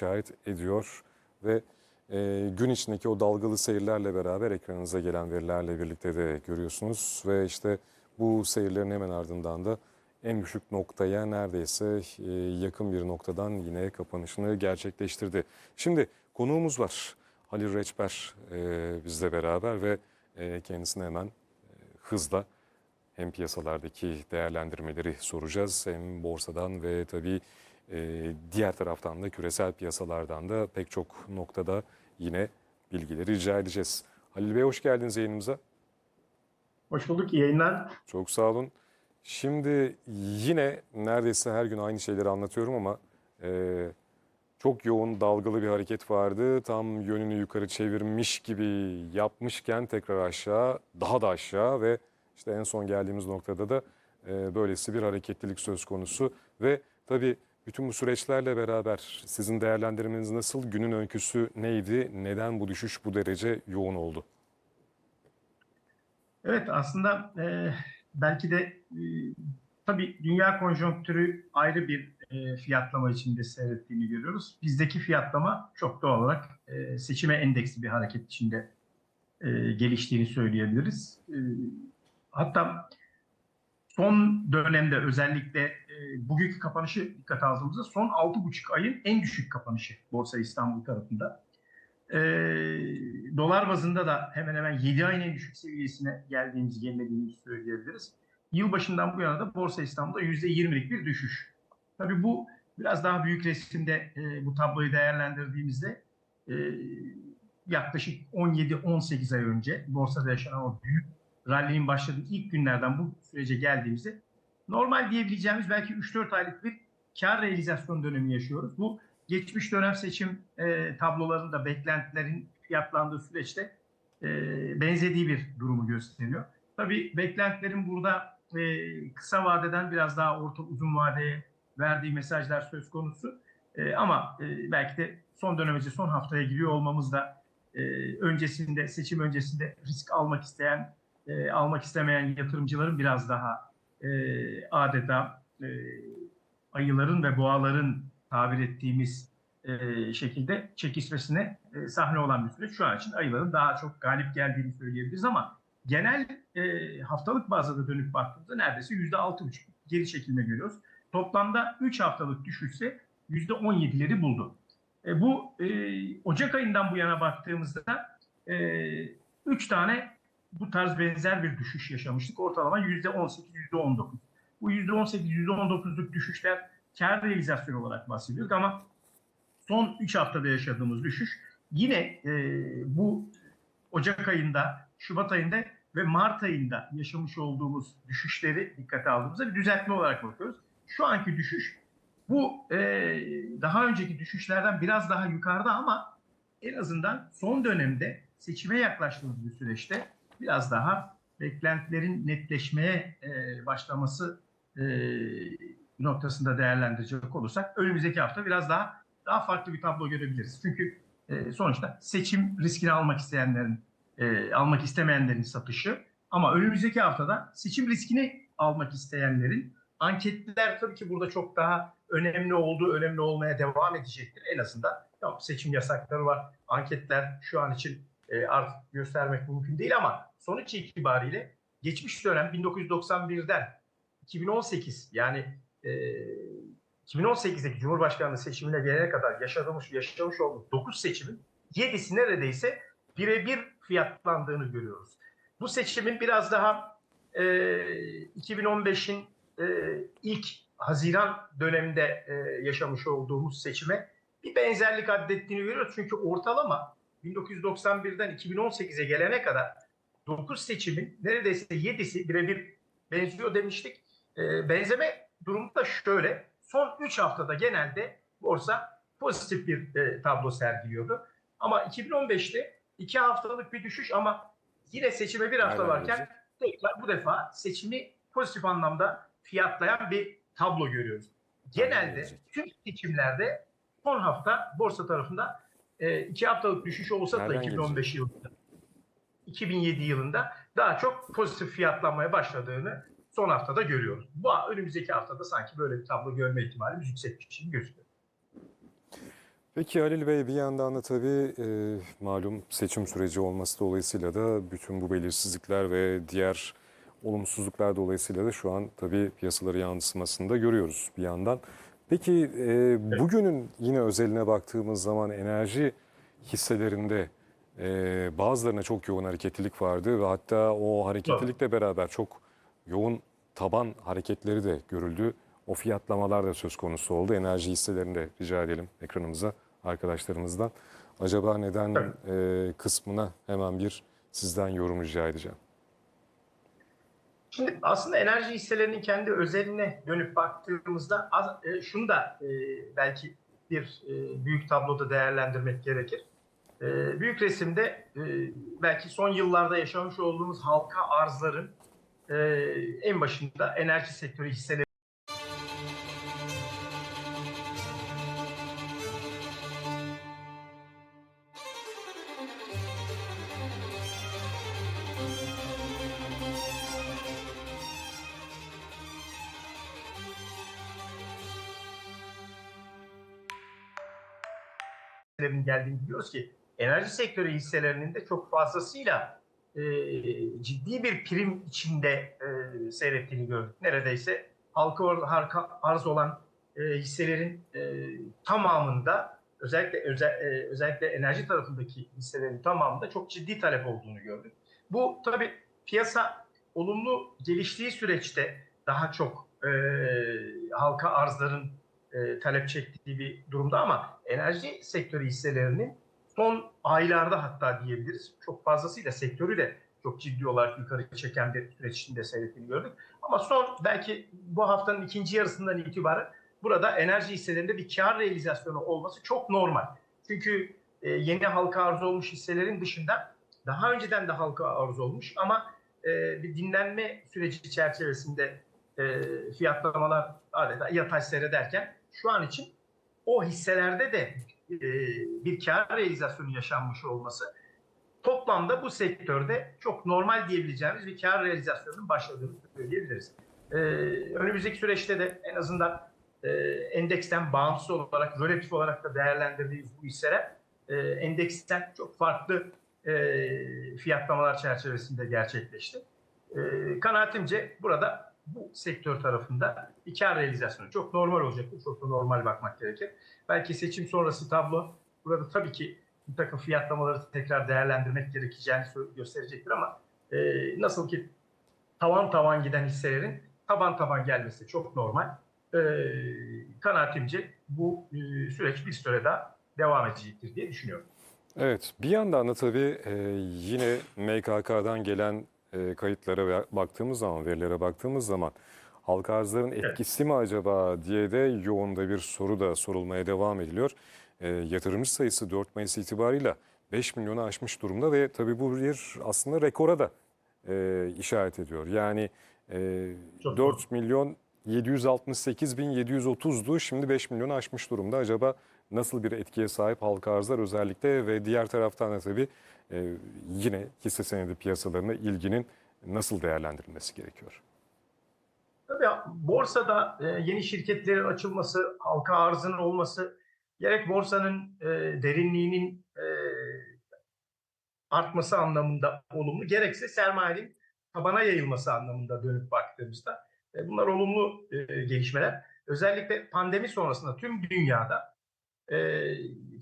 şahit ediyor ve e, gün içindeki o dalgalı seyirlerle beraber ekranınıza gelen verilerle birlikte de görüyorsunuz ve işte bu seyirlerin hemen ardından da en düşük noktaya neredeyse e, yakın bir noktadan yine kapanışını gerçekleştirdi. Şimdi konuğumuz var Halil Reçber e, bizle beraber ve e, kendisine hemen e, hızla hem piyasalardaki değerlendirmeleri soracağız hem borsadan ve tabii e, diğer taraftan da küresel piyasalardan da pek çok noktada yine bilgileri rica edeceğiz. Halil Bey hoş geldiniz yayınımıza. Hoş bulduk, iyi yayınlar. Çok sağ olun. Şimdi yine neredeyse her gün aynı şeyleri anlatıyorum ama e, çok yoğun dalgalı bir hareket vardı. Tam yönünü yukarı çevirmiş gibi yapmışken tekrar aşağı, daha da aşağı ve işte en son geldiğimiz noktada da e, böylesi bir hareketlilik söz konusu. Ve tabii bütün bu süreçlerle beraber sizin değerlendirmeniz nasıl? Günün öyküsü neydi? Neden bu düşüş bu derece yoğun oldu? Evet, aslında e, belki de e, tabii dünya konjonktürü ayrı bir e, fiyatlama içinde seyrettiğini görüyoruz. Bizdeki fiyatlama çok doğal olarak e, seçime endeksli bir hareket içinde e, geliştiğini söyleyebiliriz. E, hatta son dönemde özellikle e, bugünkü kapanışı dikkat aldığımızda son 6,5 ayın en düşük kapanışı Borsa İstanbul tarafında. E, dolar bazında da hemen hemen 7 ayın en düşük seviyesine geldiğimizi, gerilediğimizi söyleyebiliriz. Yılbaşından bu yana da Borsa İstanbul'da %20'lik bir düşüş. Tabii bu biraz daha büyük resimde e, bu tabloyu değerlendirdiğimizde yaklaşık 17-18 ay önce borsada yaşanan o büyük rally'nin başladığı ilk günlerden bu sürece geldiğimizde normal diyebileceğimiz belki 3-4 aylık bir kar realizasyon dönemi yaşıyoruz. Bu geçmiş dönem seçim e, tablolarında beklentilerin fiyatlandığı süreçte e, benzediği bir durumu gösteriyor. Tabii beklentilerin burada e, kısa vadeden biraz daha orta uzun vadeye verdiği mesajlar söz konusu. E, ama e, belki de son dönemece son haftaya giriyor olmamız da e, öncesinde seçim öncesinde risk almak isteyen e, almak istemeyen yatırımcıların biraz daha e, adeta e, ayıların ve boğaların tabir ettiğimiz e, şekilde çekişmesine e, sahne olan bir süreç. Şu an için ayıların daha çok galip geldiğini söyleyebiliriz ama genel e, haftalık bazda da dönüp baktığımızda neredeyse %6,5 geri çekilme görüyoruz. Toplamda 3 haftalık düşüşse %17'leri buldu. E, bu e, Ocak ayından bu yana baktığımızda 3 e, tane bu tarz benzer bir düşüş yaşamıştık. Ortalama %18, %19. Bu %18, %19'luk düşüşler kar realizasyonu olarak bahsediyoruz ama son 3 haftada yaşadığımız düşüş yine e, bu Ocak ayında, Şubat ayında ve Mart ayında yaşamış olduğumuz düşüşleri dikkate aldığımızda bir düzeltme olarak bakıyoruz. Şu anki düşüş bu e, daha önceki düşüşlerden biraz daha yukarıda ama en azından son dönemde seçime yaklaştığımız bir süreçte biraz daha beklentilerin netleşmeye e, başlaması e, noktasında değerlendirecek olursak önümüzdeki hafta biraz daha daha farklı bir tablo görebiliriz. Çünkü e, sonuçta seçim riskini almak isteyenlerin, e, almak istemeyenlerin satışı ama önümüzdeki haftada seçim riskini almak isteyenlerin anketler tabii ki burada çok daha önemli olduğu, önemli olmaya devam edecektir. En azından tamam, seçim yasakları var. Anketler şu an için e, artık göstermek mümkün değil ama sonuç itibariyle geçmiş dönem 1991'den 2018 yani e, 2018'deki Cumhurbaşkanlığı seçimine gelene kadar yaşamış, yaşamış olduğumuz 9 seçimin 7'si neredeyse birebir fiyatlandığını görüyoruz. Bu seçimin biraz daha e, 2015'in e, ilk Haziran döneminde e, yaşamış olduğumuz seçime bir benzerlik addettiğini görüyoruz. Çünkü ortalama 1991'den 2018'e gelene kadar 9 seçimin neredeyse 7'si birebir benziyor demiştik. E, benzeme durumu da şöyle. Son 3 haftada genelde borsa pozitif bir e, tablo sergiliyordu. Ama 2015'te 2 haftalık bir düşüş ama yine seçime bir hafta Nereden varken tekrar bu defa seçimi pozitif anlamda fiyatlayan bir tablo görüyoruz. Genelde tüm seçimlerde son hafta borsa tarafında e, iki haftalık düşüş olsa Nereden da 2015 gelecek? yılında 2007 yılında daha çok pozitif fiyatlanmaya başladığını son haftada görüyoruz. Bu önümüzdeki haftada sanki böyle bir tablo görme ihtimalimiz yüksekmiş gibi gözüküyor. Peki Halil Bey bir yandan da tabii e, malum seçim süreci olması dolayısıyla da bütün bu belirsizlikler ve diğer olumsuzluklar dolayısıyla da şu an tabii piyasaları yansımasını da görüyoruz bir yandan. Peki e, bugünün yine özeline baktığımız zaman enerji hisselerinde e, bazılarına çok yoğun hareketlilik vardı ve hatta o hareketlilikle beraber çok yoğun taban hareketleri de görüldü. O fiyatlamalar da söz konusu oldu. Enerji hisselerinde rica edelim ekranımıza arkadaşlarımızdan. Acaba neden e, kısmına hemen bir sizden yorum rica edeceğim. Şimdi aslında enerji hisselerinin kendi özeline dönüp baktığımızda az- e, şunu da e, belki bir e, büyük tabloda değerlendirmek gerekir. E, Büyük resimde e, belki son yıllarda yaşamış olduğumuz halka arzların e, en başında enerji sektörü hisseleri geldiğini biliyoruz ki enerji sektörü hisselerinin de çok fazlasıyla e, ciddi bir prim içinde e, seyrettiğini gördük. Neredeyse halka arz olan e, hisselerin e, tamamında özellikle özel, e, özellikle enerji tarafındaki hisselerin tamamında çok ciddi talep olduğunu gördük. Bu tabii piyasa olumlu geliştiği süreçte daha çok e, halka arzların e, talep çektiği bir durumda ama enerji sektörü hisselerinin son aylarda hatta diyebiliriz çok fazlasıyla sektörü de çok ciddi olarak yukarı çeken bir süreç içinde seyrettiğini gördük. Ama son belki bu haftanın ikinci yarısından itibaren burada enerji hisselerinde bir kar realizasyonu olması çok normal. Çünkü e, yeni halka arz olmuş hisselerin dışında daha önceden de halka arz olmuş ama e, bir dinlenme süreci çerçevesinde e, fiyatlamalar adeta yatay seyrederken şu an için o hisselerde de e, bir kar realizasyonu yaşanmış olması toplamda bu sektörde çok normal diyebileceğimiz bir kar realizasyonunun başladığını söyleyebiliriz. E, önümüzdeki süreçte de en azından e, endeksten bağımsız olarak, relatif olarak da değerlendirdiğimiz bu hisseler endeksten çok farklı fiyatlamalar çerçevesinde gerçekleşti. E, kanaatimce burada bu sektör tarafında bir kar realizasyonu çok normal olacaktır. Çok da normal bakmak gerekir. Belki seçim sonrası tablo burada tabii ki bir takım fiyatlamaları tekrar değerlendirmek gerekeceğini gösterecektir ama e, nasıl ki tavan tavan giden hisselerin taban taban gelmesi çok normal. E, kanaatimce bu e, süreç bir süre daha devam edecektir diye düşünüyorum. Evet, bir yandan da tabii e, yine MKK'dan gelen e, kayıtlara baktığımız zaman, verilere baktığımız zaman halka arzların etkisi mi acaba diye de yoğun da bir soru da sorulmaya devam ediliyor. E, yatırımcı sayısı 4 Mayıs itibarıyla 5 milyonu aşmış durumda ve tabii bu bir aslında rekora da e, işaret ediyor. Yani e, Çok 4 milyon 768 bin 730'du şimdi 5 milyonu aşmış durumda. Acaba nasıl bir etkiye sahip halka arzlar özellikle ve diğer taraftan da tabii e, yine hisse senedi piyasalarına ilginin nasıl değerlendirilmesi gerekiyor? Tabii borsada e, yeni şirketlerin açılması, halka arzının olması, gerek borsanın e, derinliğinin e, artması anlamında olumlu, gerekse sermayenin tabana yayılması anlamında dönüp baktığımızda bunlar olumlu gelişmeler. Özellikle pandemi sonrasında tüm dünyada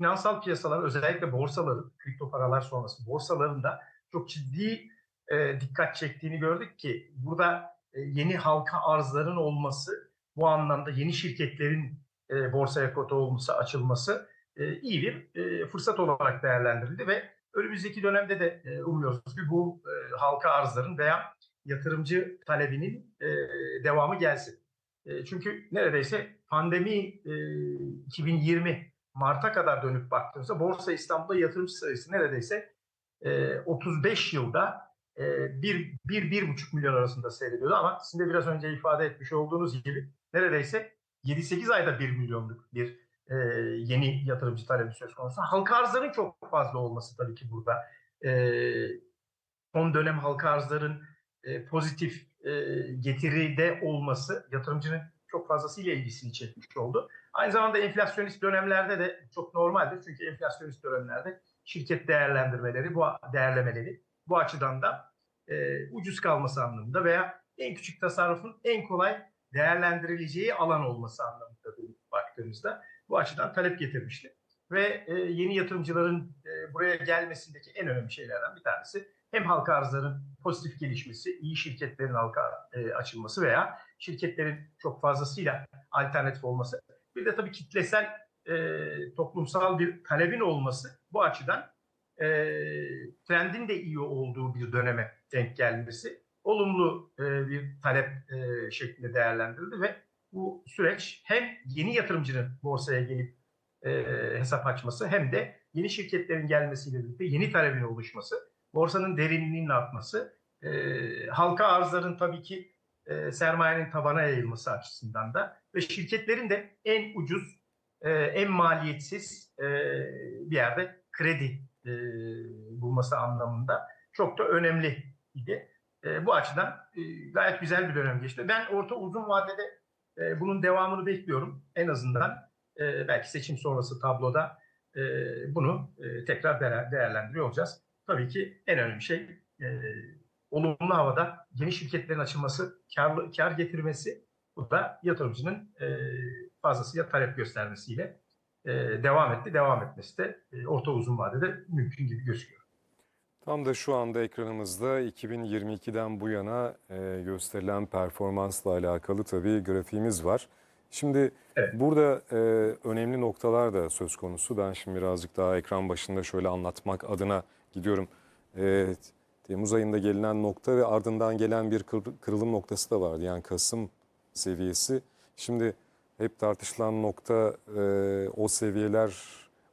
finansal piyasaların özellikle borsaların, kripto paralar sonrası borsalarında çok ciddi e, dikkat çektiğini gördük ki burada e, yeni halka arzların olması, bu anlamda yeni şirketlerin e, borsaya kota olması, açılması e, iyi bir e, fırsat olarak değerlendirildi ve önümüzdeki dönemde de e, umuyoruz ki bu e, halka arzların veya yatırımcı talebinin e, devamı gelsin. E, çünkü neredeyse pandemi e, 2020 Mart'a kadar dönüp baktığımızda Borsa İstanbul'da yatırımcı sayısı neredeyse e, 35 yılda e, bir, bir, bir buçuk milyon arasında seyrediyordu ama sizin de biraz önce ifade etmiş olduğunuz gibi neredeyse 7-8 ayda 1 milyonluk bir e, yeni yatırımcı talebi söz konusu. Halka arzların çok fazla olması tabii ki burada. E, son dönem halka arzların e, pozitif e, getiride olması, yatırımcının çok fazlasıyla ilgisini çekmiş oldu. Aynı zamanda enflasyonist dönemlerde de çok normaldir. Çünkü enflasyonist dönemlerde şirket değerlendirmeleri, bu değerlemeleri bu açıdan da e, ucuz kalması anlamında veya en küçük tasarrufun en kolay değerlendirileceği alan olması anlamında dönüp baktığımızda bu açıdan talep getirmişti. Ve e, yeni yatırımcıların e, buraya gelmesindeki en önemli şeylerden bir tanesi hem halka arzların pozitif gelişmesi, iyi şirketlerin halka e, açılması veya şirketlerin çok fazlasıyla alternatif olması. Bir de tabii kitlesel e, toplumsal bir talebin olması bu açıdan e, trendin de iyi olduğu bir döneme denk gelmesi olumlu e, bir talep e, şeklinde değerlendirildi ve bu süreç hem yeni yatırımcının borsaya gelip e, hesap açması hem de yeni şirketlerin gelmesiyle birlikte yeni talebin oluşması, borsanın derinliğinin artması, e, halka arzların tabii ki e, sermayenin tabana yayılması açısından da ve şirketlerin de en ucuz, e, en maliyetsiz e, bir yerde kredi e, bulması anlamında çok da önemli idi. E, bu açıdan e, gayet güzel bir dönem geçti. Ben orta uzun vadede e, bunun devamını bekliyorum. En azından e, belki seçim sonrası tabloda e, bunu e, tekrar değer, değerlendiriyor olacağız. Tabii ki en önemli şey e, olumlu havada yeni şirketlerin açılması, karlı, kar getirmesi, bu da yatırımcının e, fazlasıyla talep göstermesiyle e, devam etti. Devam etmesi de e, orta uzun vadede mümkün gibi gözüküyor. Tam da şu anda ekranımızda 2022'den bu yana e, gösterilen performansla alakalı tabii grafiğimiz var. Şimdi Evet. burada e, önemli noktalar da söz konusu. Ben şimdi birazcık daha ekran başında şöyle anlatmak adına gidiyorum. Evet, Temmuz ayında gelinen nokta ve ardından gelen bir kır- kırılım noktası da vardı. Yani Kasım seviyesi. Şimdi hep tartışılan nokta e, o seviyeler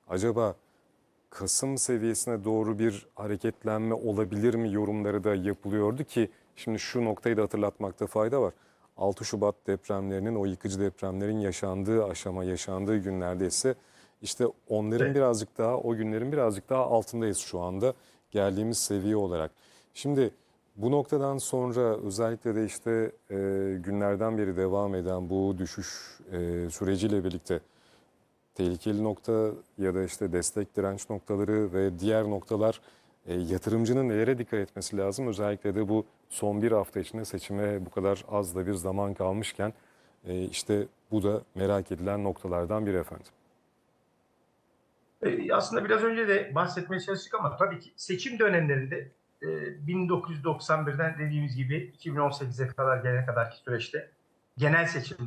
acaba Kasım seviyesine doğru bir hareketlenme olabilir mi yorumları da yapılıyordu ki şimdi şu noktayı da hatırlatmakta fayda var. 6 Şubat depremlerinin o yıkıcı depremlerin yaşandığı aşama yaşandığı günlerde ise işte onların Evet. birazcık daha o günlerin birazcık daha altındayız şu anda geldiğimiz seviye olarak. Şimdi bu noktadan sonra özellikle de işte e, günlerden beri devam eden bu düşüş e, süreciyle birlikte tehlikeli nokta ya da işte destek direnç noktaları ve diğer noktalar e, yatırımcının nelere dikkat etmesi lazım? Özellikle de bu son bir hafta içinde seçime bu kadar az da bir zaman kalmışken e, işte bu da merak edilen noktalardan biri efendim. E, aslında biraz önce de bahsetmeye çalıştık ama tabii ki seçim dönemlerinde e, 1991'den dediğimiz gibi 2018'e kadar gelene kadarki süreçte genel seçimler